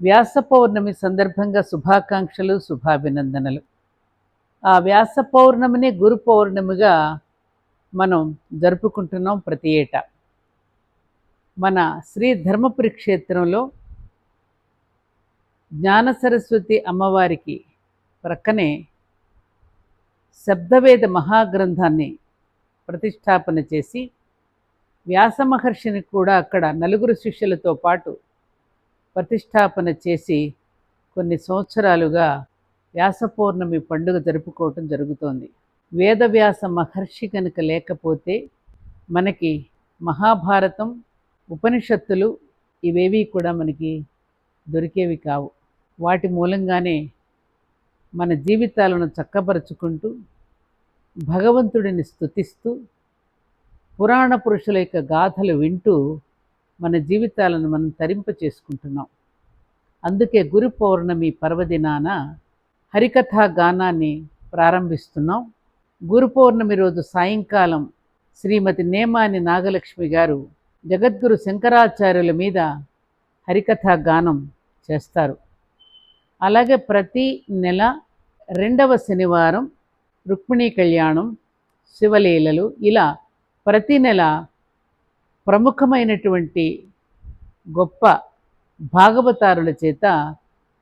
వ్యాస పౌర్ణమి సందర్భంగా శుభాకాంక్షలు శుభాభినందనలు. ఆ వ్యాస పౌర్ణమిని గురు పౌర్ణమిగా మనం జరుపుకుంటున్నాం ప్రతి ఏటా. మన శ్రీ ధర్మపురి క్షేత్రంలో జ్ఞాన సరస్వతి అమ్మవారికి ప్రక్కనే శబ్దవేద మహాగ్రంథాన్ని ప్రతిష్టాపన చేసి వ్యాస మహర్షిని కూడా అక్కడ నలుగురు శిష్యులతో పాటు ప్రతిష్టాపన చేసి కొన్ని సంవత్సరాలుగా వ్యాసపూర్ణమి పండుగ జరుపుకోవటం జరుగుతోంది. వేదవ్యాస మహర్షి కనుక లేకపోతే మనకి మహాభారతం ఉపనిషత్తులు ఇవేవి కూడా మనకి దొరికేవి కావు. వాటి మూలంగానే మన జీవితాలను చక్కబరుచుకుంటూ భగవంతుడిని స్తుతిస్తూ పురాణ పురుషుల యొక్క గాథలు వింటూ మన జీవితాలను మనం తరింప చేసుకుంటున్నాం. అందుకే గురు పౌర్ణమి పర్వదినాన హరికథా గానాన్ని ప్రారంభిస్తున్నాం. గురు పౌర్ణమి రోజు సాయంకాలం శ్రీమతి నేమాని నాగలక్ష్మి గారు జగద్గురు శంకరాచార్యుల మీద హరికథా గానం చేస్తారు. అలాగే ప్రతి నెల రెండవ శనివారం రుక్మిణీ కళ్యాణం శివలీలలు ఇలా ప్రతి నెల ప్రముఖమైనటువంటి గొప్ప భాగవతారుల చేత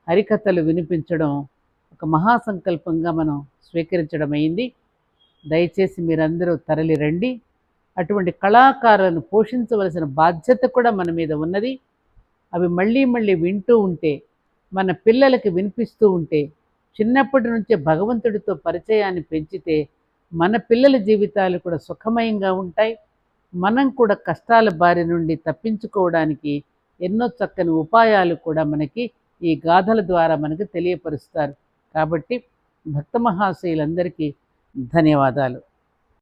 హరికథలు వినిపించడం ఒక మహాసంకల్పంగా మనం స్వీకరించడం అయింది దయచేసి మీరందరూ తరలి రండి. అటువంటి కళాకారులను పోషించవలసిన బాధ్యత కూడా మన మీద ఉన్నది. అవి మళ్ళీ మళ్ళీ వింటూ ఉంటే మన పిల్లలకి వినిపిస్తూ ఉంటే చిన్నప్పటి నుంచే భగవంతుడితో పరిచయాన్ని పెంచితే మన పిల్లల జీవితాలు కూడా సుఖమయంగా ఉంటాయి. మనం కూడా కష్టాల బారి నుండి తప్పించుకోవడానికి ఎన్నో చక్కని ఉపాయాలు కూడా మనకి ఈ గాథల ద్వారా మనకి తెలియపరుస్తారు. కాబట్టి భక్త మహాశయులందరికీ ధన్యవాదాలు.